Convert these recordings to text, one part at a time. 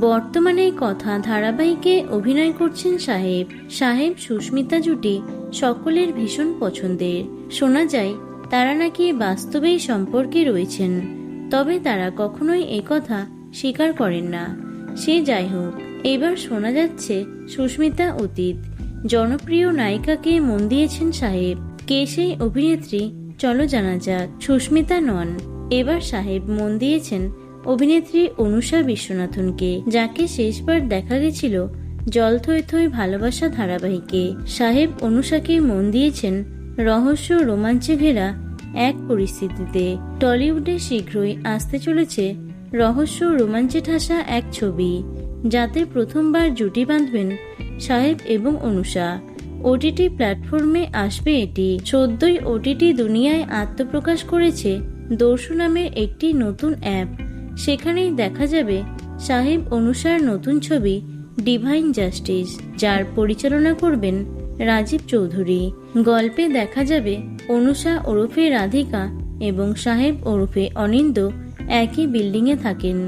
বর্তমানে কথা ধারাবাহিকে অভিনয় করছেন সাহেব। সাহেব সুস্মিতা জুটি, সকলের ভীষণ পছন্দের। শোনা যায়, তারা নাকি বাস্তবেই সম্পর্কে রয়েছেন। তবে তারা কখনোই কথা স্বীকার করেন না। সে যাই হোক, এবার শোনা যাচ্ছে সুস্মিতা অতীত। জনপ্রিয় নায়িকাকে মন দিয়েছেন সাহেব। কে সেই অভিনেত্রী? চলো জানা যাক। সুস্মিতা নন। এবার সাহেব মন দিয়েছেন অভিনেত্রী অনুষা বিশ্বনাথনকে, যাকে শেষবার দেখা গেছিল জল থই থই ভালোবাসা ধারাবাহিকে। সাহেব অনুষাকে মন দিয়েছেন রহস্য রোমাঞ্চে ঘেরা এক পরিস্থিতিতে। টলিউডে শীঘ্রই আসতে চলেছে রহস্য রোমাঞ্চে ঠাসা এক ছবি, যাতে প্রথমবার জুটি বাঁধবেন সাহেব এবং অনুষা। ওটিটি প্ল্যাটফর্মে আসবে এটি। সদ্যই ওটিটি দুনিয়ায় আত্মপ্রকাশ করেছে দর্শু নামের একটি নতুন অ্যাপ। সেখানেই দেখা যাবে সাহেব অনুসার নতুন ছবি ডিভাইন জাস্টিস যার পরিচালনা করবেন রাজীব চৌধুরী। গল্পে দেখা যাবে অনুষা ওরফে রাধিকা এবং সাহেব ওরফে অনিন্দ একই বিল্ডিংয়ে থাকেন।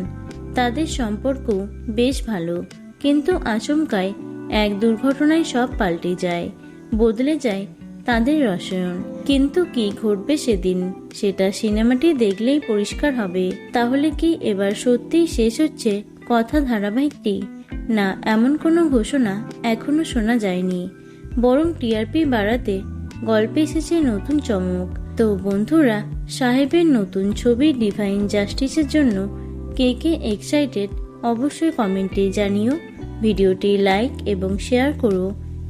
তাদের সম্পর্ক বেশ ভালো, কিন্তু আচমকায় এক দুর্ঘটনায় সব পাল্টে যায়, বদলে যায় তাদের রসায়ন। কিন্তু কি ঘটবে সেদিন? সেটা সিনেমাটি দেখলেই পরিষ্কার হবে। তাহলে কি এবার সত্যিই শেষ হচ্ছে কথা ধারাবাহিকটি? না, এমন কোনো ঘোষণা এখনও শোনা যায়নি। বরং টিআরপি বাড়াতে গল্পে এসেছে নতুন চমক। তো বন্ধুরা, সাহেবের নতুন ছবি ডিভাইন জাস্টিসের জন্য কে কে এক্সাইটেড অবশ্যই কমেন্টে জানিও। ভিডিওটি লাইক এবং শেয়ার করো।